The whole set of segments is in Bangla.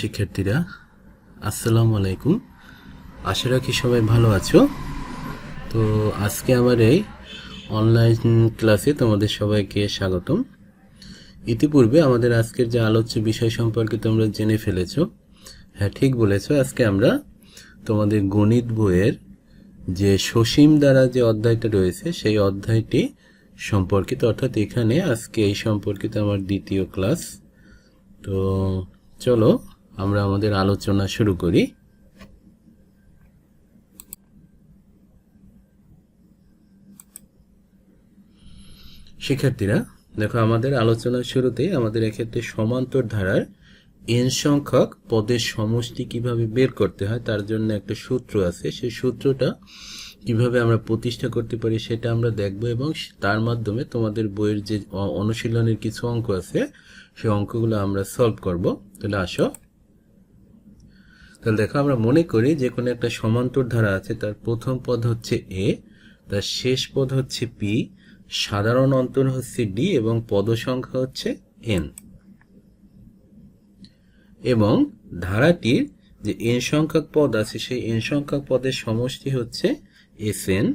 শিক্ষার্থীরা, আসসালামু আলাইকুম। আশা রাখি সবাই ভালো আছো। তো আজকে আমার এই অনলাইন ক্লাসে তোমাদের সবাইকে স্বাগতম। ইতিপূর্বে আমাদের আজকের যে আলোচ্য বিষয় সম্পর্কে তোমরা জেনে ফেলেছ হ্যাঁ ঠিক বলেছ, আজকে আমরা তোমাদের গণিত বইয়ের যে সসীম দ্বারা যে অধ্যায়টা রয়েছে, সেই অধ্যায়টি সম্পর্কিত, অর্থাৎ এখানে আজকে এই সম্পর্কিত আমার দ্বিতীয় ক্লাস তো চলো আমরা আমাদের আলোচনা শুরু করি। শিক্ষার্থীরা, দেখো আমাদের আলোচনার শুরুতেই আমাদের এক্ষেত্রে সমান্তর ধারার এন সংখ্যক পদের সমষ্টি কীভাবে বের করতে হয় তার জন্য একটা সূত্র আছে। সেই সূত্রটা কীভাবে আমরা প্রতিষ্ঠা করতে পারি সেটা আমরা দেখব এবং তার মাধ্যমে তোমাদের বইয়ের যে অনুশীলনের কিছু অঙ্ক আছে, সেই অঙ্কগুলো আমরা সলভ করব। তাহলে আসো। তাহলে দেখো, আমরা মনে করি যে কোনো একটা সমান্তর ধারা আছে, তার প্রথম পদ হচ্ছে এ তার শেষ পদ হচ্ছে পি সাধারণ অন্তর হচ্ছে ডি এবং পদ সংখ্যা হচ্ছে এন এবং ধারাটির যে এন সংখ্যক পদ আছে, সেই এন সংখ্যক পদের সমষ্টি হচ্ছে এস এন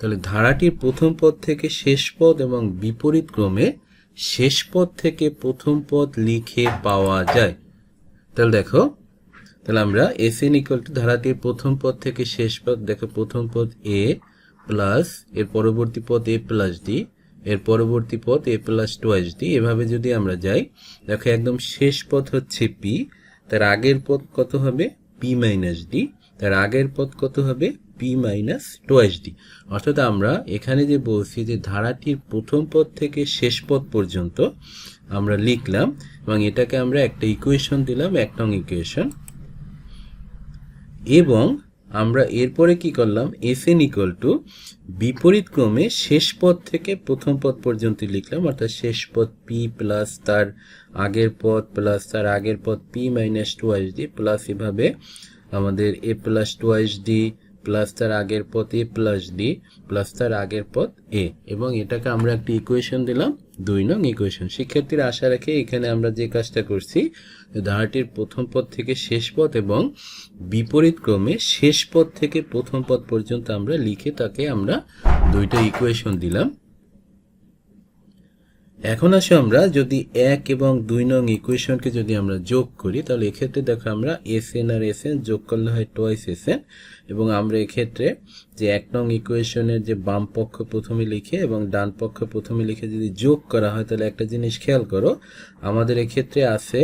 তাহলে ধারাটির প্রথম পদ থেকে শেষ পদ এবং বিপরীত ক্রমে শেষ পদ থেকে প্রথম পদ লিখে পাওয়া যায়। তাহলে দেখো, তাহলে আমরা এস এন ইকুয়াল টু ধারাটির প্রথম পদ থেকে শেষ পদ, দেখো প্রথম পদ এ প্লাস এর পরবর্তী পদ এ প্লাস ডি এর পরবর্তী পদ এ প্লাস টোয়াইস ডি এভাবে যদি আমরা যাই, দেখো একদম শেষ পদ হচ্ছে পি তার আগের পদ কত হবে? পি মাইনাস ডি তার আগের পদ কত হবে? পি মাইনাস টোয়াইস ডি অর্থাৎ আমরা এখানে যে বলছি যে ধারাটির প্রথম পদ থেকে শেষ পদ পর্যন্ত আমরা লিখলাম এবং এটাকে আমরা একটা ইকুয়েশন দিলাম, এক নং ইকুয়েশন এবং আমরা এরপরে কি করলাম? এস এন ইকুয়াল টু বিপরীত ক্রমে শেষ পদ থেকে প্রথম পদ পর্যন্ত লিখলাম, অর্থাৎ শেষ পদ পি প্লাস তার আগের পদ প্লাস তার আগের পদ P minus twice D plus এভাবে আমাদের A plus twice D plus তার আগের পথ এ প্লাস ডি প্লাস তার আগের পথ এ এবং এটাকে আমরা একটি ইকুয়েশন দিলাম, দুই নং ইকুয়েশন শিক্ষার্থীরা আশা রেখে এখানে আমরা যে কাজটা করছি ধারাটির প্রথম পদ থেকে শেষ পদ এবং বিপরীত ক্রমে শেষ পদ থেকে প্রথম পদ পর্যন্ত আমরা লিখে তাকে আমরা দুইটা ইকুয়েশন দিলাম। এখন আসে আমরা, যদি এক এবং দুই নং ইকুয়েশনকে যদি আমরা যোগ করি, তাহলে এক্ষেত্রে দেখো আমরা এস এন আর এস এন যোগ করলে হয় টোয়াইস এস এন এবং আমরা এক্ষেত্রে যে এক নং ইকুয়েশনের যে বাম পক্ষ প্রথমে লিখে এবং ডান পক্ষ প্রথমে লিখে যদি যোগ করা হয়, তাহলে একটা জিনিস খেয়াল করো, আমাদের এক্ষেত্রে আছে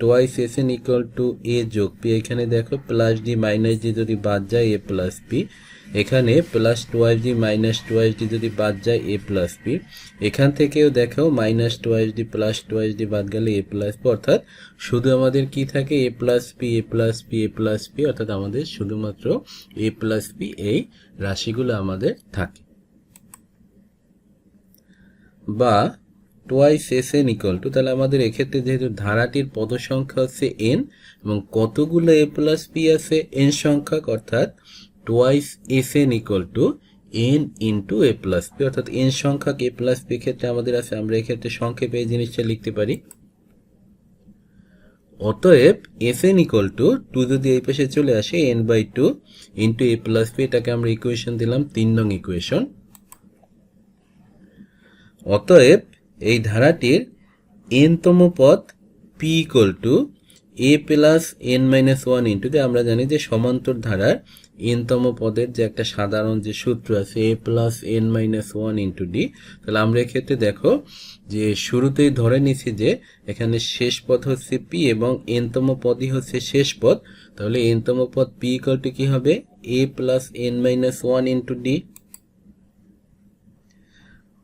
twice S N equal to A যোগ পি এখানে দেখো প্লাস ডি মাইনাস ডি যদি বাদ যায় এ প্লাস পি এখানে plus twice D minus twice D যদি বাদ যায় এ প্লাস বি এখান থেকেও দেখো minus twice D plus twice D বাদ গেলে এ প্লাস পি অর্থাৎ শুধু আমাদের কি থাকে? A plus P A plus P A plus P অর্থাৎ আমাদের শুধুমাত্র এ প্লাস পি এই রাশিগুলো আমাদের থাকে। বা twice S N equal to তাহলে আমাদের এক্ষেত্রে যেহেতু ধারাটির পদ সংখ্যা হচ্ছে এন এবং কতগুলো এ প্লাস পি আছে? এন সংখ্যক, অর্থাৎ twice S N equal to N into A plus P অর্থাৎ এন সংখ্যক এ প্লাস পি ক্ষেত্রে আমাদের আছে, আমরা এক্ষেত্রে সংক্ষেপে এই জিনিসটা লিখতে পারি। অতএব S N equal to two যদি এই পাশে চলে আসে N by two into A plus P এটাকে আমরা ইকুয়েশন দিলাম, তিন নং ইকুয়েশন অতএব এই ধারাটির এনতম পদ P equal to A plus N minus one into আমরা জানি যে সমান্তর ধারার এনতম পদের যে একটা সাধারণ যে সূত্র আছে A plus N minus one into D তাহলে আমরা এক্ষেত্রে দেখো যে শুরুতেই ধরে নিছি যে এখানে শেষ পদ হচ্ছে পি এবং এনতম পদই হচ্ছে শেষ পদ। তাহলে এনতম পদ পি ইকুয়াল টু কি হবে? A plus N minus one into D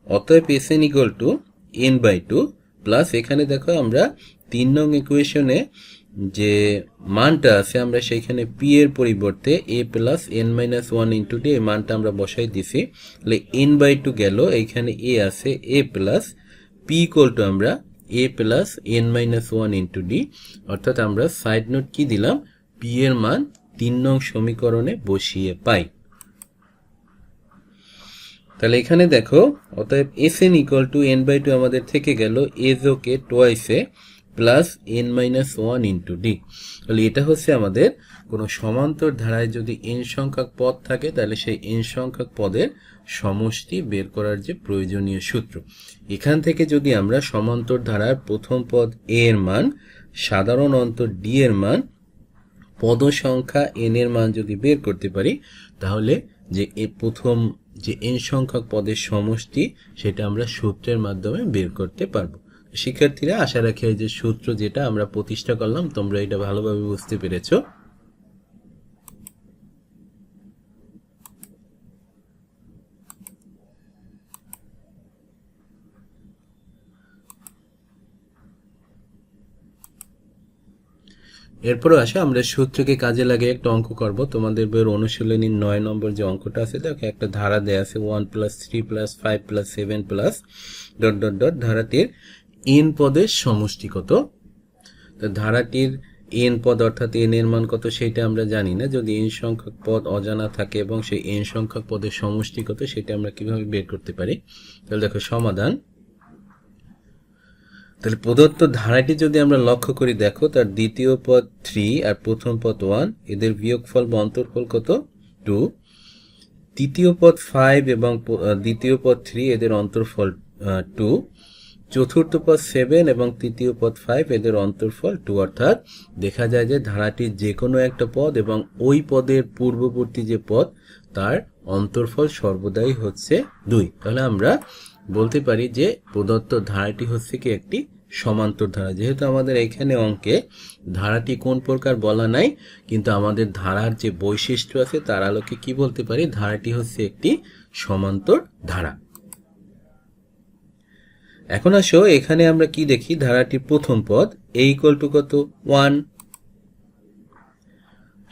অতএব S N to N by two plus এখানে দেখো আমরা তিন নং ইকুয়েশনে যে মানটা আছে, আমরা সেইখানে পি এর পরিবর্তে A plus N minus one into D এই মানটা আমরা বসাই দিছি। তাহলে এন বাই টু গেল, এইখানে এ আছে A plus P equal to আমরা A plus N minus one into D অর্থাৎ আমরা সাইড নোট কি দিলাম? পি এর মান তিন নং সমীকরণে বসিয়ে পাই। তাহলে এখানে দেখো, অতএব S N equal to N by two আমাদের থেকে গেল as okay twice a plus N minus one into D তাহলে এটা হচ্ছে আমাদের কোনো সমান্তর ধারায় যদি এন সংখ্যক পদ থাকে, তাহলে সেই এন সংখ্যক পদের সমষ্টি বের করার যে প্রয়োজনীয় সূত্র। এখান থেকে যদি আমরা সমান্তর ধারার প্রথম পদ এ এর মান, সাধারণ অন্তর ডি এর মান পদ সংখ্যা এন এর মান যদি বের করতে পারি, তাহলে যে এ প্রথম যে এন সংখ্যক পদের সমষ্টি, সেটা আমরা সূত্রের মাধ্যমে বের করতে পারব। শিক্ষার্থীরা আশা রাখি যে সূত্র যেটা আমরা প্রতিষ্ঠা করলাম, তোমরা এটা ভালোভাবে বুঝতে পেরেছ। এরপরও আসে, আমরা সূত্রকে কাজে লাগিয়ে একটা অঙ্ক করব। তোমাদের বইয়ের অনুশীলনীর নয় নম্বর যে অঙ্কটা আছে, দেখো একটা ধারা দেয়া আছে one plus three plus five plus seven plus dot dot dot ধারাটির N পদের সমষ্টি কত তো ধারাটির এন পদ অর্থাৎ এন এর মান কত সেটা আমরা জানি না। যদি এন সংখ্যক পদ অজানা থাকে এবং সেই এন সংখ্যক পদের সমষ্টি কত সেটা আমরা কীভাবে বের করতে পারি? তাহলে দেখো সমাধান। তাহলে প্রদত্ত ধারাটি যদি আমরা লক্ষ্য করি, দেখো তার দ্বিতীয় পদ থ্রি আর প্রথম পদ ওয়ান এদের বিয়োগফল বা অন্তর্ফল কত? টু তৃতীয় পদ ফাইভ এবং দ্বিতীয় পদ থ্রি এদের অন্তর্ফল টু চতুর্থ পদ সেভেন এবং তৃতীয় পদ ফাইভ এদের অন্তর্ফল টু অর্থাৎ দেখা যায় যে ধারাটির যে কোনো একটা পদ এবং ওই পদের পূর্ববর্তী যে পদ, তার অন্তর্ফল সর্বদাই হচ্ছে দুই। তাহলে আমরা বলতে পারি যে প্রদত্ত ধারাটি হচ্ছে কি একটি সমান্তর ধারা। যেহেতু আমাদের এখানে অঙ্কে ধারাটি কোন প্রকার বলা নাই, কিন্তু আমাদের ধারার যে বৈশিষ্ট্য আছে, তার আলোকে কি বলতে পারি? ধারাটি হচ্ছে একটি সমান্তর ধারা। এখন আসো, এখানে আমরা কি দেখি? ধারাটির প্রথম পদ এ ইকুয়াল টু কত? ওয়ান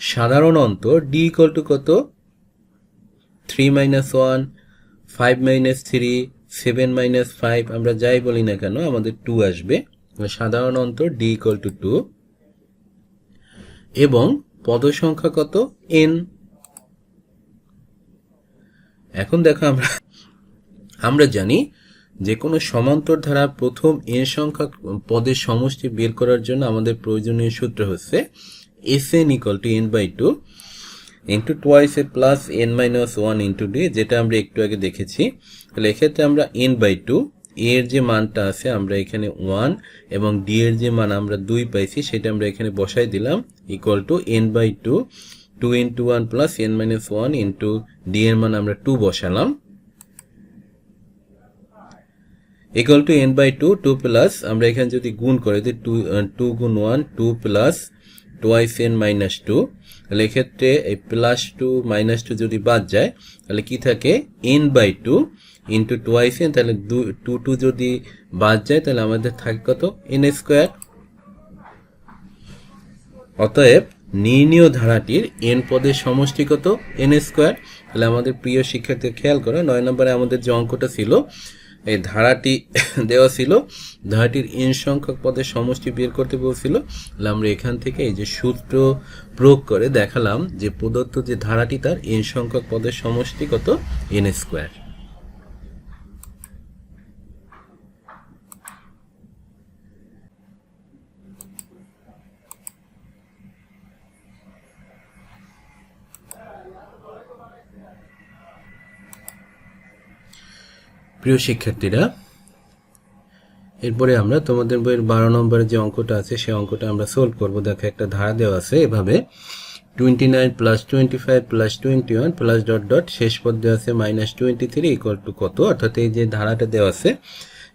সাধারণ অন্তর ডি ইকুয়াল টু কত? Three minus one five minus three seven minus five আমরা যাই বলি না কেন, আমাদের টু আসবে। সাধারণ অন্তর ডি ইকুয়াল টু টু এবং পদ সংখ্যা কত? এন এখন দেখো আমরা আমরা জানি যে কোনো সমান্তর ধারা প্রথম এন সংখ্যা পদের সমষ্টি বের করার জন্য আমাদের প্রয়োজনীয় সূত্র হচ্ছে S N equal to N by two into twice A plus N minus one into D যেটা আমরা একটু আগে দেখেছি। তাহলে এক্ষেত্রে আমরা এন বাই টু এর যে মানটা আছে আমরা এখানে ওয়ান এবং ডি এর যে মান আমরা দুই পাইছি, সেটা আমরা এখানে বসাই দিলাম। Equal to N by two two into one plus N minus one into D এর মান আমরা টু বসালাম। Equal to N by two two plus আমরা এখানে যদি গুণ করে দিই টু টু গুণ one two plus twice N minus two তাহলে এক্ষেত্রে এই প্লাস টু মাইনাস টু যদি বাদ যায়, তাহলে কি থাকে? N by two into twice N তাহলে টু টু যদি বাদ যায়, তাহলে আমাদের থাকে কত? এন স্কোয়ার অতএব নির্ণীয় ধারাটির এন পদের সমষ্টি কত? এন স্কোয়ার তাহলে আমাদের প্রিয় শিক্ষার্থী খেয়াল করো, নয় নম্বরে আমাদের যে অঙ্কটা ছিল এই ধারাটি দেওয়া ছিল। ধারাটির এন সংখ্যক পদের সমষ্টি বের করতে বলছিল। আমরা এখান থেকে এই যে সূত্র প্রয়োগ করে দেখালাম যে প্রদত্ত যে ধারাটি তার এন সংখ্যক পদের সমষ্টি কত? এন স্কোয়ার প্রিয় শিক্ষার্থীরা, এরপরে আমরা তোমাদের বইয়ের বারো নম্বরের যে অঙ্কটা আছে, সেই অঙ্কটা আমরা সলভ করব। দেখো, একটা ধারা দেওয়া আছে এভাবে। Twenty nine plus twenty five plus twenty one plus dot dot শেষ পদ দেওয়া আছে মাইনাস টোয়েন্টি থ্রি কত? অর্থাৎ এই যে ধারাটা দেওয়া আছে,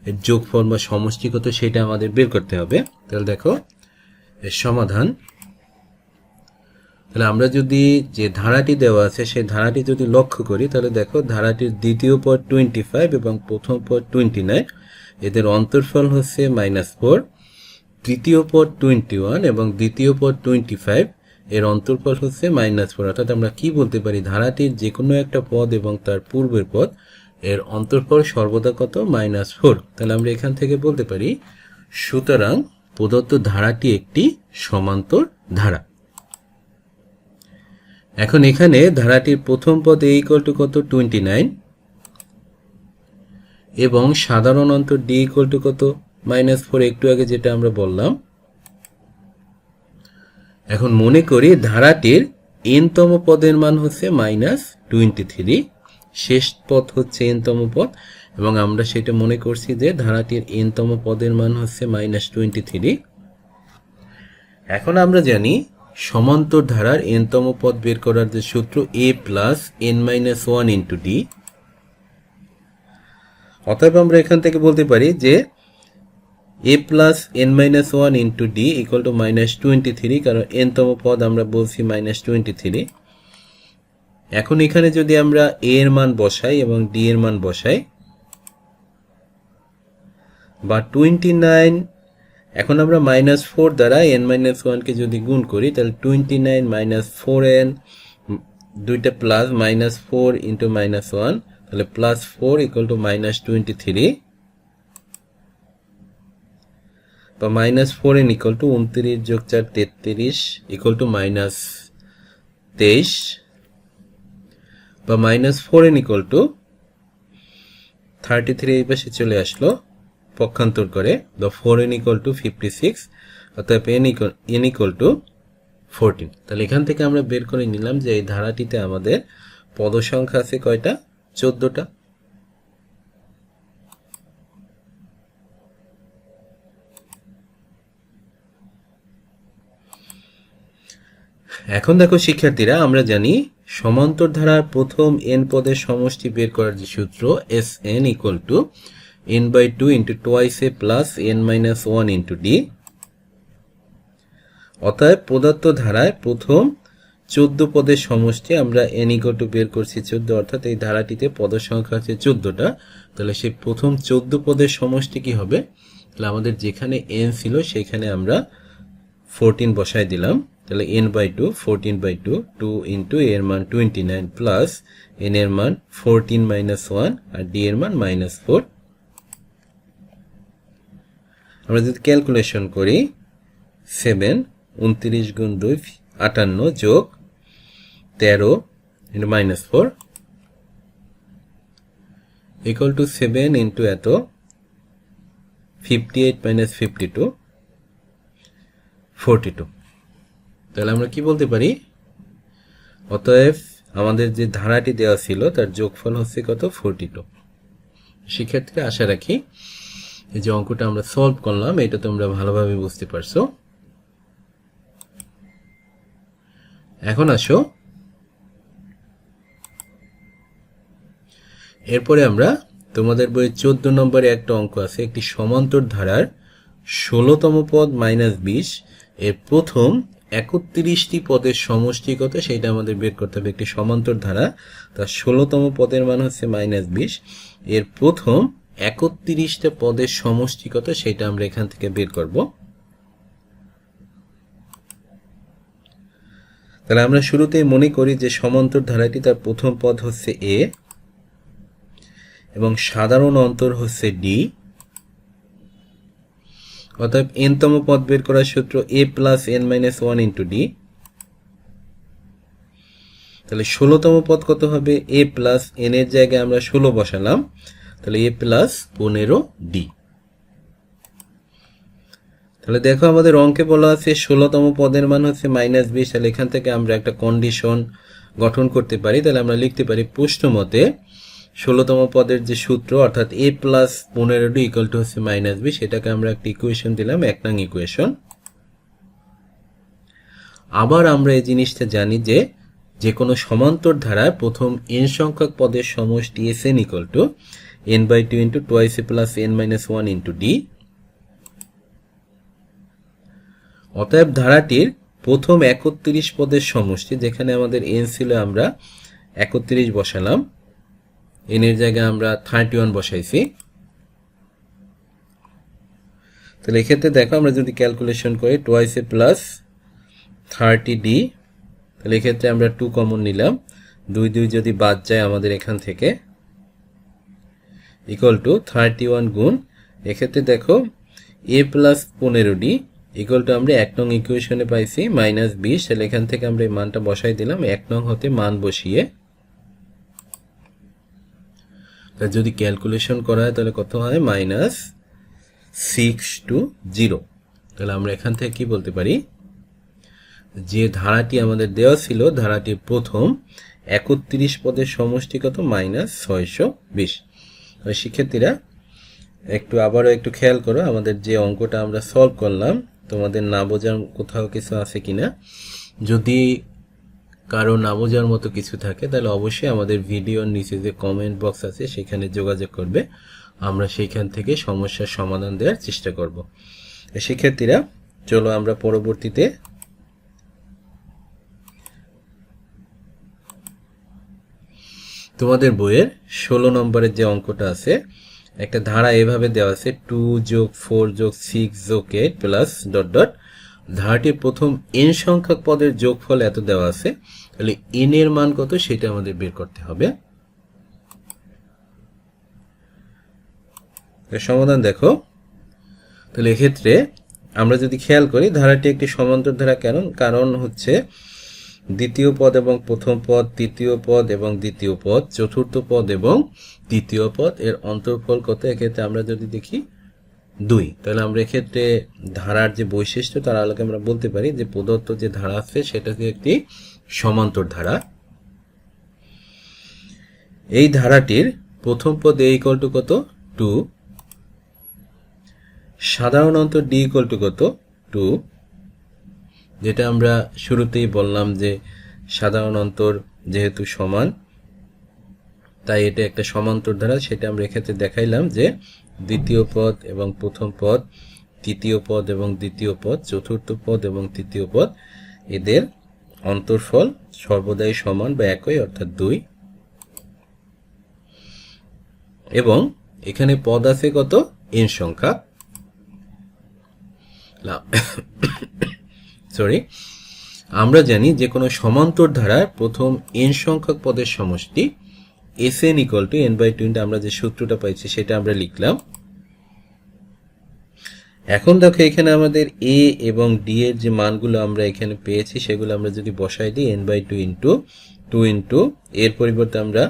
এর যোগফল বা সমষ্টি কত সেটা আমাদের বের করতে হবে। তাহলে দেখো, এর সমাধান তাহলে আমরা যদি যে ধারাটি দেওয়া আছে, সেই ধারাটি যদি লক্ষ্য করি, তাহলে দেখো ধারাটির দ্বিতীয় পদ টোয়েন্টি ফাইভ এবং প্রথম পদ টোয়েন্টি নাইন এদের অন্তর্ফল হচ্ছে মাইনাস ফোর তৃতীয় পদ টোয়েন্টি ওয়ান এবং দ্বিতীয় পদ টোয়েন্টি ফাইভ এর অন্তর্ফল হচ্ছে মাইনাস ফোর অর্থাৎ আমরা কি বলতে পারি? ধারাটির যে কোনো একটা পদ এবং তার পূর্বের পদ, এর অন্তর্ফল সর্বদা কত? মাইনাস ফোর তাহলে আমরা এখান থেকে বলতে পারি, সুতরাং প্রদত্ত ধারাটি একটি সমান্তর ধারা। এখন এখানে ধারাটির প্রথম পদ এ ইকুয়াল টু কত? টোয়েন্টি নাইন এবং সাধারণ অন্তর ডি ইকুয়াল টু কত? মাইনাস ফোর একটু আগে যেটা আমরা বললাম। এখন মনে করি ধারাটির এনতম পদের মান হচ্ছে মাইনাস টোয়েন্টি থ্রি শেষ পদ হচ্ছে এনতম পদ। এবং আমরা সেটা মনে করছি যে ধারাটির এনতম পদের মান হচ্ছে মাইনাস টোয়েন্টি থ্রি এখন আমরা জানি সমান্তর ধারার এনতম পদ বের করার যে সূত্র A plus N minus one into D অতএব আমরা এখান থেকে বলতে পারি যে A plus N minus one into D equal to minus twenty three কারণ এনতম পদ আমরা বলছি মাইনাস টোয়েন্টি থ্রি এখন এখানে যদি আমরা এ এর মান বসাই এবং ডি এর মান বসাই, বা টোয়েন্টি নাইন এখন আমরা মাইনাস ফোর দ্বারা এন মাইনাস ওয়ানকে যদি গুণ করি, তাহলে twenty nine minus four N দুইটা plus minus four into minus one তাহলে plus four equal to minus twenty three বা minus four N equal to উনত্রিশ যোগ চার, তেত্রিশ ইকুয়াল টু মাইনাস তেইশ, বা minus four N equal to thirty three এই পাশে চলে আসলো। পক্ষান্তর করে the four N equal to fifty six অর্থাৎ N equal N equal to fourteen তাহলে এখান থেকে আমরা বের করে নিলাম যে এই ধারাটিতে আমাদের পদ সংখ্যা আছে কয়টা? চোদ্দটা। এখন দেখো, শিক্ষার্থীরা, আমরা জানি সমান্তর ধারার প্রথম এন পদের সমষ্টি বের করার যে সূত্র S N equal to N by two into twice A plus N minus one into D অতএব পদার্থ ধারায় প্রথম চোদ্দ পদের সমষ্টি আমরা এন ইকুয়াল টু বের করছি চোদ্দ, অর্থাৎ এই ধারাটিতে পদের সংখ্যা আছে চোদ্দটা। তাহলে সেই প্রথম চোদ্দ পদের সমষ্টি কি হবে? তাহলে আমাদের যেখানে এন ছিল সেখানে আমরা ফোরটিন বসাই দিলাম। তাহলে N by two fourteen by two two into এর মান টোয়েন্টি নাইন প্লাস এন এর মান ফোরটিন মাইনাস ওয়ান আর ডি এর মান মাইনাস ফোর আমরা যদি ক্যালকুলেশন করি সেভেন উনত্রিশ গুণ দুই, আটান্ন যোগ তেরো into minus four equal to seven into এত ফিফটি টু ফোরটি টু তাহলে আমরা কি বলতে পারি? অতএব আমাদের যে ধারাটি দেওয়া ছিল, তার যোগফল হচ্ছে কত? ফোরটি টু সেক্ষেত্রে আশা রাখি এই যে অঙ্কটা আমরা সলভ করলাম, এটা তোমরা ভালোভাবে বুঝতে পারছ। এখন আসো। এরপরে আমরা তোমাদের বইয়ে চোদ্দ নম্বরে একটা অঙ্ক আছে, একটি সমান্তর ধারার ষোলোতম পদ মাইনাস বিশ। এর প্রথম একত্রিশটি পদের সমষ্টি কত, সেটা আমাদের বের করতে হবে, একটি সমান্তর ধারা। তার ষোলোতম পদের মান হচ্ছে মাইনাস বিশ। এর প্রথম একত্রিশটা পদের সমষ্টি কত সেটা আমরা এখান থেকে বের করব। তাহলে আমরা শুরুতেই মনে করি যে সমান্তর ধারাটি তার প্রথম পদ হচ্ছে এ এবং সাধারণ অন্তর হচ্ছে ডি অতএব এনতম পদ বের করার সূত্র A plus N minus one into D তাহলে ষোলোতম পদ কত হবে? এ প্লাস এন এর জায়গায় আমরা ষোলো বসালাম। তাহলে এ প্লাস পনেরো ডি তাহলে দেখো আমাদের অঙ্কে বলা আছে ষোলোতম পদের মান হচ্ছে মাইনাস বিশ, তাহলে এখান থেকে আমরা একটা কন্ডিশন গঠন করতে পারি। তাহলে আমরা লিখতে পারি প্রশ্ন মতে ষোলোতম পদের যে সূত্র, অর্থাৎ এ প্লাস পনেরো ডি ইকুয়াল টু হচ্ছে মাইনাস বিশ, এটাকে আমরা একটা ইকুয়েশন দিলাম, এক নং ইকুয়েশন আবার আমরা এই জিনিসটা জানি যে যে কোনো সমান্তর ধারায় প্রথম এন সংখ্যক পদের সমষ্টি S N equal to N by two into twice A plus N minus one into D অতএব ধারাটির প্রথম একত্রিশ পদের সমষ্টি, যেখানে আমাদের এন ছিল আমরা একত্রিশ বসালাম। এন এর জায়গায় আমরা থার্টি ওয়ান বসাইছি। তাহলে এক্ষেত্রে দেখো আমরা যদি ক্যালকুলেশন করি twice A plus thirty D তাহলে এক্ষেত্রে আমরা টু কমন নিলাম। দুই দুই যদি বাদ যায় আমাদের এখান থেকে। ইকুয়াল টু থার্টি ওয়ান গুণ, এক্ষেত্রে দেখো এ প্লাস পনেরো ডি ইকুয়াল টু আমরা এক নং ইকুয়েশনে পাইছি মাইনাস বিশ, তাহলে এখান থেকে আমরা এই মানটা বসাই দিলাম, এক নং হতে মান বসিয়ে। যদি ক্যালকুলেশন করা হয়, তাহলে কত হয়? মাইনাস সিক্স টু জিরো তাহলে আমরা এখান থেকে কি বলতে পারি? যে ধারাটি আমাদের দেওয়া ছিল, ধারাটির প্রথম একত্রিশ পদের সমষ্টি কত মাইনাস ছয়শো বিশ। শিক্ষার্থীরা, একটু আবারও একটু খেয়াল করো, আমাদের যে অঙ্কটা আমরা সলভ করলাম, তোমাদের না বোঝার কোথাও কিছু আছে কিনা? যদি কারও না বোঝার মতো কিছু থাকে, তাহলে অবশ্যই আমাদের ভিডিওর নিচে যে কমেন্ট বক্স আছে, সেখানে যোগাযোগ করবে। আমরা সেইখান থেকে সমস্যার সমাধান দেওয়ার চেষ্টা করব। শিক্ষার্থীরা, চলো আমরা পরবর্তীতে তোমাদের বইয়ের ষোলো নম্বরের যে অঙ্কটা আছে, একটা ধারা এভাবে দেওয়া আছে টু যোগ ফোর যোগ সিক্স যোগ এইট প্লাস ডট ডট ধারাটির প্রথম এন সংখ্যক পদের যোগফল এত দেওয়া আছে, তাহলে এন এর মান কত সেটা আমাদের বের করতে হবে। সমাধান দেখো। তাহলে এক্ষেত্রে আমরা যদি খেয়াল করি, ধারাটি একটি সমান্তর ধারা কেন? কারণ হচ্ছে দ্বিতীয় পদ এবং প্রথম পদ, তৃতীয় পদ এবং দ্বিতীয় পদ, চতুর্থ পদ এবং তৃতীয় পদ, এর অন্তর্ফল কত? এক্ষেত্রে আমরা যদি দেখি দুই। তাহলে আমরা এক্ষেত্রে ধারার যে বৈশিষ্ট্য, তার আলোকে আমরা বলতে পারি যে প্রদত্ত যে ধারা আছে সেটা হচ্ছে একটি সমান্তর ধারা। এই ধারাটির প্রথম পদ এ ইকল টু কত? টু সাধারণ অন্তর ডি ইকল টু কত? টু যেটা আমরা শুরুতেই বললাম যে সাধারণ অন্তর যেহেতু সমান, তাই এটা একটা সমান্তর ধারা সেটা আমরা এক্ষেত্রে দেখাইলাম যে দ্বিতীয় পদ এবং প্রথম পদ, তৃতীয় পদ এবং দ্বিতীয় পদ, চতুর্থ পদ এবং তৃতীয় পদ, এদের অন্তর্ফল সর্বদাই সমান বা একই, অর্থাৎ দুই। এবং এখানে পদ আছে কত? এন সংখ্যা। সরি আমরা জানি যে কোনো সমান্তর ধারার প্রথম এন সংখ্যক পদের সমষ্টি S N equal to N by twenty আমরা যে সূত্রটা পাইছি সেটা আমরা লিখলাম। এখন দেখো এখানে আমাদের এ এবং ডি এর যে মানগুলো আমরা এখানে পেয়েছি সেগুলো আমরা যদি বসাই দিই N by two into two into এর পরিবর্তে আমরা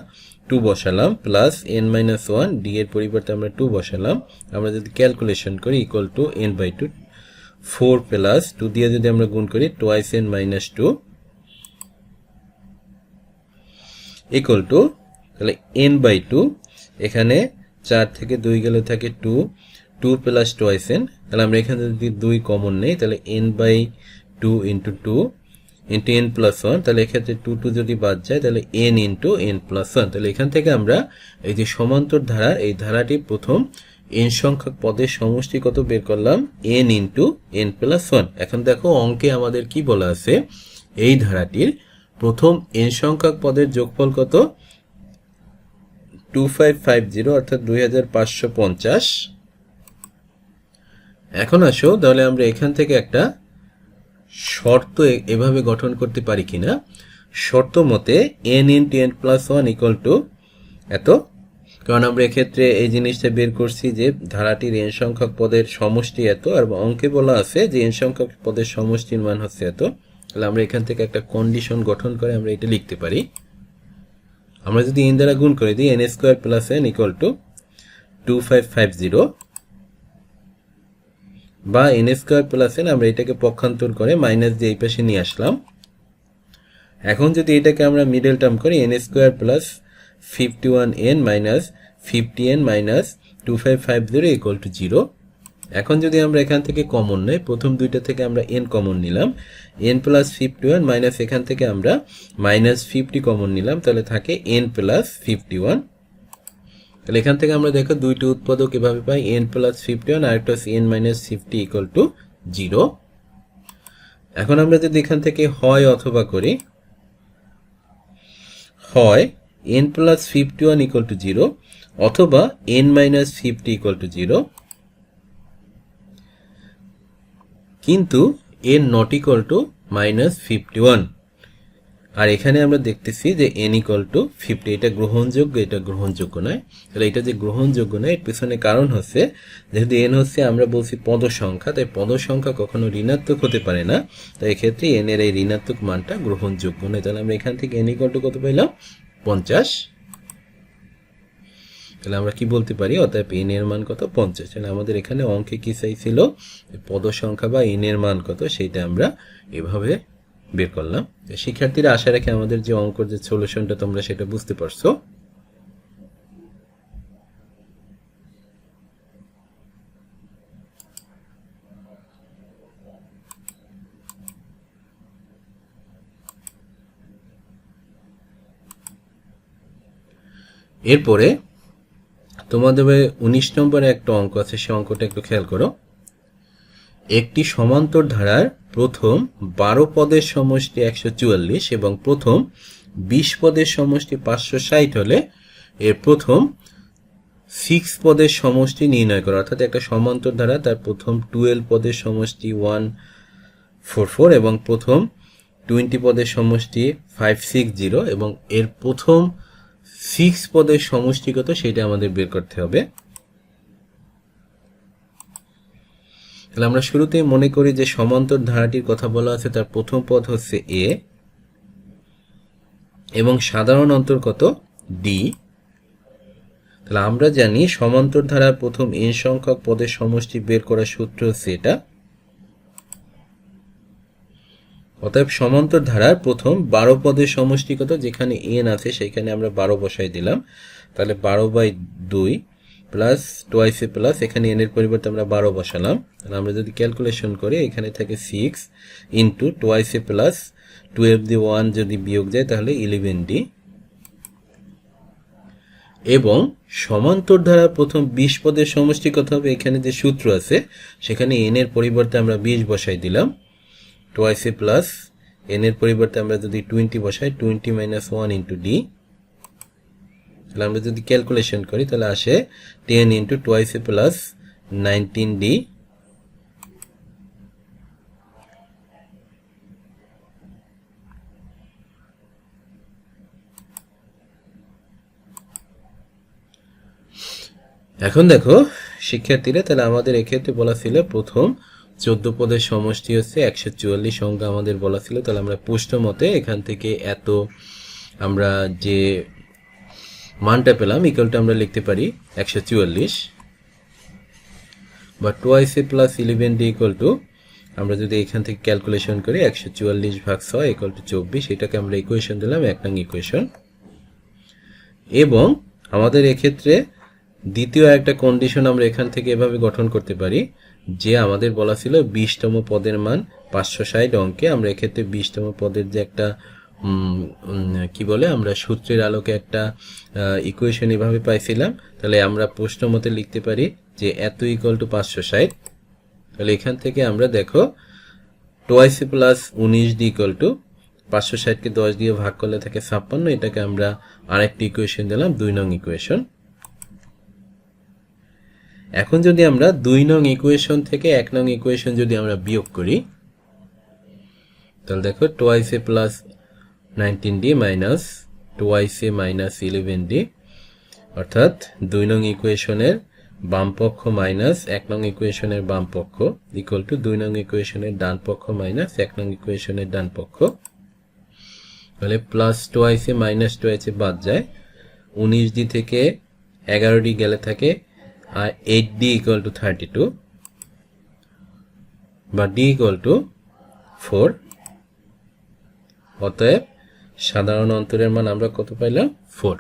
টু বসালাম plus N minus one D এর পরিবর্তে আমরা টু বসালাম। আমরা যদি ক্যালকুলেশন করি equal to N by two four plus two দিয়ে যদি আমরা গুণ করি twice N minus two equal to তাহলে এন বাই টু এখানে চার থেকে দুই গেলে থাকে two two plus twice N তাহলে আমরা এখানে যদি দুই কমন নেই, তাহলে N by two into two into N plus one তাহলে এক্ষেত্রে টু টু যদি বাদ যায়, তাহলে N into N plus one তাহলে এখান থেকে আমরা এই যে সমান্তর ধারা এই ধারাটি প্রথম এন সংখ্যক পদের সমষ্টি কত বের করলাম? N into N plus one এখন দেখো অঙ্কে আমাদের কি বলা আছে? এই ধারাটির প্রথম এন সংখ্যক পদের যোগফল কত? টু ফাইভ ফাইভ জিরো অর্থাৎ দুই হাজার পাঁচশো পঞ্চাশ। এখন আসো, তাহলে আমরা এখান থেকে একটা শর্ত এভাবে গঠন করতে পারি কিনা? শর্ত মতে N into N plus one equal to এত কারণ আমরা এক্ষেত্রে এই জিনিসটা বের করছি যে ধারাটির এন সংখ্যক পদের সমষ্টি এত, আর অঙ্কে বলা আছে যে এন সংখ্যক পদের সমষ্টির মান হচ্ছে এত। তাহলে আমরা এখান থেকে একটা কন্ডিশন গঠন করে আমরা এটা লিখতে পারি। আমরা যদি এন দ্বারা গুণ করে দিই N square plus N equal to two five five zero বা এন স্কোয়ার প্লাস এন আমরা এটাকে পক্ষান্তর করে মাইনাস দিয়ে এই পাশে নিয়ে আসলাম। এখন যদি এটাকে আমরা মিডল টার্ম করি N square plus fifty one N minus fifty N minus two five five zero equal to zero এখন যদি আমরা এখান থেকে কমন নেই, প্রথম দুইটা থেকে আমরা এন কমন নিলাম। N plus fifty one minus এখান থেকে আমরা মাইনাস ফিফটি কমন নিলাম, তাহলে থাকে এন প্লাস ফিফটি ওয়ান তাহলে এখান থেকে আমরা দেখো দুইটি উৎপাদক এভাবে পাই এন প্লাস ফিফটি ওয়ান আর একটা N minus fifty equal to zero এখন আমরা যদি এখান থেকে হয় অথবা করি, হয় N plus fifty one equal to zero অথবা N minus fifty equal to zero কিন্তু N not equal to minus fifty one আর এখানে আমরা দেখতেছি যে এন ইকুয়াল টু ফিফটি এটা গ্রহণযোগ্য এটা গ্রহণযোগ্য নয়। তাহলে এটা যে গ্রহণযোগ্য নয়, এর পিছনে কারণ হচ্ছে, যেহেতু এন হচ্ছে আমরা বলছি পদ সংখ্যা তাই পদ সংখ্যা কখনো ঋণাত্মক হতে পারে না। তাই এক্ষেত্রে এন এর এই ঋণাত্মক মানটা গ্রহণযোগ্য নয়। তাহলে আমরা এখান থেকে এন ইকুয়াল টু কত পেলাম পঞ্চাশ। তাহলে আমরা কি বলতে পারি? অতএব এন এর মান কত? পঞ্চাশ। তাহলে আমাদের এখানে অঙ্কে কি চাইছিল পদ সংখ্যা বা এন এর মান কত? সেইটা আমরা এভাবে বের করলাম। শিক্ষার্থীরা আশা রেখে আমাদের যে অঙ্কর যে সলিউশনটা তোমরা সেটা বুঝতে পারছ। এরপরে তোমাদের উনিশ নম্বরে একটা অঙ্ক আছে, সে অঙ্কটা একটু খেয়াল করো। একটি সমান্তর ধারার প্রথম বারো পদের সমষ্টি একশো চুয়াল্লিশ এবং প্রথম বিশ পদের সমষ্টি পাঁচশো ষাট হলে এর প্রথম সিক্স পদের সমষ্টি নির্ণয় করা। অর্থাৎ একটা সমান্তর ধারা, তার প্রথম টুয়েলভ পদের সমষ্টি ওয়ান ফোর ফোর এবং প্রথম টোয়েন্টি পদের সমষ্টি ফাইভ সিক্স জিরো এবং এর প্রথম সিক্স পদের সমষ্টিগত সেটা আমাদের বের করতে হবে। তাহলে আমরা শুরুতেই মনে করি যে সমান্তর ধারাটির কথা বলা আছে, তার প্রথম পদ হচ্ছে এ এবং সাধারণ অন্তর কত? ডি তাহলে আমরা জানি সমান্তর ধারার প্রথম এন সংখ্যক পদের সমষ্টি বের করার সূত্র হচ্ছে এটা। অতএব সমান্তর ধারার প্রথম বারো পদের সমষ্টি কত যেখানে এন আছে সেখানে আমরা বারো বসাই দিলাম। তাহলে বারো বাই দুই প্লাস টোয়াইসে প্লাস এখানে এনের পরিবর্তে আমরা বারো বসালাম। তাহলে আমরা যদি ক্যালকুলেশন করি, এখানে থাকে six into twice a plus twelve D one যদি বিয়োগ যায়, তাহলে ইলেভেন ডি এবং সমান্তর ধারা প্রথম বিশ পদের সমষ্টি কত হবে এখানে যে সূত্র আছে, সেখানে এন এর পরিবর্তে আমরা বিশ বসাই দিলাম। টোয়াইসে প্লাস এন এর পরিবর্তে আমরা যদি টোয়েন্টি বসাই twenty minus one into D তাহলে আমরা যদি ক্যালকুলেশন করি, তাহলে আসে ten into twice a plus nineteen D এখন দেখো, শিক্ষার্থীরা, তাহলে আমাদের এক্ষেত্রে বলা ছিল প্রথম চোদ্দ পদের সমষ্টি হচ্ছে একশো চুয়াল্লিশ সংখ্যা আমাদের বলা ছিল। তাহলে আমরা পুষ্ট মতে এখান থেকে এত আমরা যে মানটা পেলাম ইকুয়ালটা আমরা লিখতে পারি একশো চুয়াল্লিশ। বা twice A plus eleven D equal to আমরা যদি এখান থেকে ক্যালকুলেশন করি, একশো চুয়াল্লিশ ভাগ ছয় ইকুয়াল টু চব্বিশ, এটাকে আমরা ইকুয়েশন দিলাম, এক নং ইকুয়েশন এবং আমাদের এক্ষেত্রে দ্বিতীয় একটা কন্ডিশন আমরা এখান থেকে এভাবে গঠন করতে পারি যে আমাদের বলা ছিল বিশতম পদের মান পাঁচশো ষাট অঙ্কে, আমরা এক্ষেত্রে বিশতম পদের যে একটা কি বলে, আমরা সূত্রের আলোকে একটা ইকুয়েশন এভাবে পাইছিলাম। তাহলে আমরা প্রশ্ন মতে লিখতে পারি যে এত ইকুয়াল টু পাঁচশো ষাট। তাহলে এখান থেকে আমরা দেখো টোয়াইসি প্লাস উনিশ ডি ইকুয়াল টু পাঁচশো ষাটকে দশ দিয়ে ভাগ করলে থাকে ছাপ্পান্ন, এটাকে আমরা আরেকটি ইকুয়েশন দিলাম, দুই নং ইকুয়েশন এখন যদি আমরা দুই নং ইকুয়েশন থেকে এক নং ইকুয়েশন যদি আমরা বিয়োগ করি, তাহলে দেখো twice A plus nineteen D minus twice A minus eleven D অর্থাৎ দুই নং ইকুয়েশনের বাম পক্ষ মাইনাস এক নং ইকুয়েশনের বাম পক্ষ ইকুয়াল টু দুই নং ইকুয়েশনের ডান পক্ষ মাইনাস এক নং ইকুয়েশনের ডান পক্ষ তাহলে প্লাস টোয়াইস মাইনাস টোয়াইস বাদ যায়, উনিশ ডি থেকে এগারো ডি গেলে থাকে আর eight D equal to thirty two বা ডি ইকুয়াল টু ফোর অতএব সাধারণ অন্তরের মান আমরা কত পাইলাম? ফোর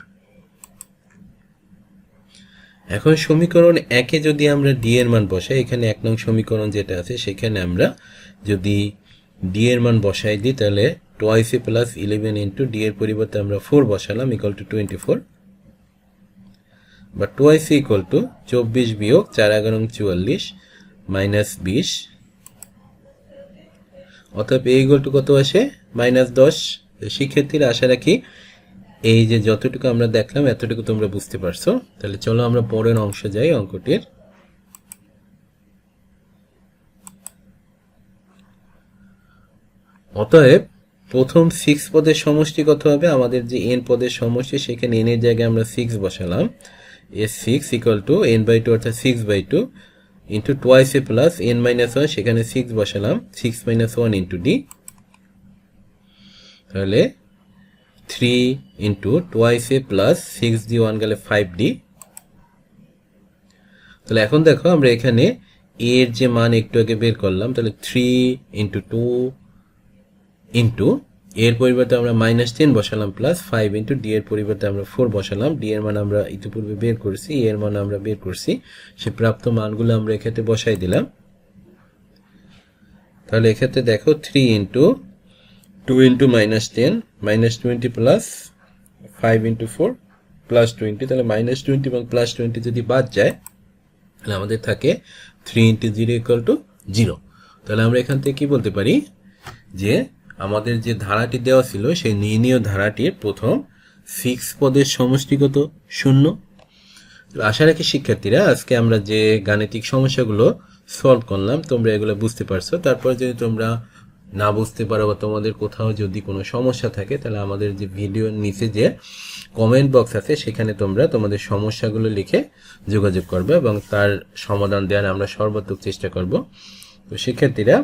এখন সমীকরণ একে যদি আমরা ডি এর মান বসাই, এখানে এক নং সমীকরণ যেটা আছে, সেখানে আমরা যদি ডি এর মান বসাই দিই, তাহলে twice A plus eleven into D এর পরিবর্তে আমরা ফোর বসালাম ইকুয়াল টু টোয়েন্টি ফোর বা টোয়াইস ইকুয়াল টু চব্বিশ বিয়োগ চার এগারো চুয়াল্লিশ মাইনাস বিশ। অতএব এ ইকুয়াল টু কত আসে? মাইনাস দশ। শিক্ষার্থীরা আশা রাখি এই যে যতটুকু আমরা দেখলাম, এতটুকু তোমরা বুঝতে পারছ। তাহলে চলো আমরা পরের অংশ যাই, অঙ্কটির। অতএব প্রথম সিক্স পদের সমষ্টি কত হবে? আমাদের যে এন পদের সমষ্টি, সেখানে এন এর জায়গায় আমরা সিক্স বসালাম। A six equal to N by two অর্থাৎ six by two into twice A plus N minus one সেখানে সিক্স বসালাম six minus one into D তাহলে three into twice A plus six D one গেলে ফাইভ ডি তাহলে এখন দেখো আমরা এখানে এর যে মান একটু আগে বের করলাম, তাহলে থ্রি ইন্টু টু ইন্টু এর পরিবর্তে আমরা মাইনাস টেন বসালাম প্লাস ফাইভ ইন্টু ডি এর পরিবর্তে আমরা ফোর বসালাম। ডি এর মান আমরা ইতিপূর্বে বের করছি এ এর মান আমরা বের করছি। সে প্রাপ্ত মানগুলো আমরা এক্ষেত্রে বসাই দিলাম। তাহলে এক্ষেত্রে দেখো three into two into minus ten minus twenty plus five into four plus twenty তাহলে মাইনাস টোয়েন্টি এবং প্লাস টোয়েন্টি যদি বাদ যায়, তাহলে আমাদের থাকে three into zero equal to zero তাহলে আমরা এখান থেকে কি বলতে পারি? যে আমাদের যে ধারাটি দেওয়া ছিল, সেই নির্ণীয় ধারাটির প্রথম সিক্স পদের সমষ্টিগত শূন্য। আশা রাখি শিক্ষার্থীরা, আজকে আমরা যে গাণিতিক সমস্যাগুলো সলভ করলাম, তোমরা এগুলো বুঝতে পারছ। তারপর যদি তোমরা না বুঝতে পারো বা তোমাদের কোথাও যদি কোনো সমস্যা থাকে, তাহলে আমাদের যে ভিডিওর নিচে যে কমেন্ট বক্স আছে, সেখানে তোমরা তোমাদের সমস্যাগুলো লিখে যোগাযোগ করবে এবং তার সমাধান দেওয়ার আমরা সর্বাত্মক চেষ্টা করব। তো শিক্ষার্থীরা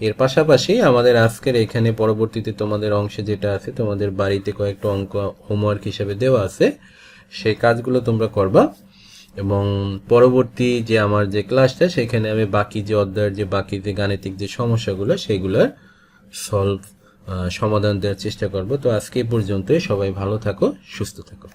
এর পাশাপাশি আমাদের আজকের এখানে পরবর্তীতে তোমাদের অংশে যেটা আছে, তোমাদের বাড়িতে কয়েকটা অঙ্ক হোমওয়ার্ক হিসেবে দেওয়া আছে, সেই কাজগুলো তোমরা করবা। এবং পরবর্তী যে আমার যে ক্লাসটা সেখানে আমি বাকি যে অধ্যায়ের যে বাকি যে গাণিতিক যে সমস্যাগুলো সেইগুলোর সলভ সমাধান দেওয়ার চেষ্টা করব। তো আজকে পর্যন্তই। সবাই ভালো থাকো, সুস্থ থাকো।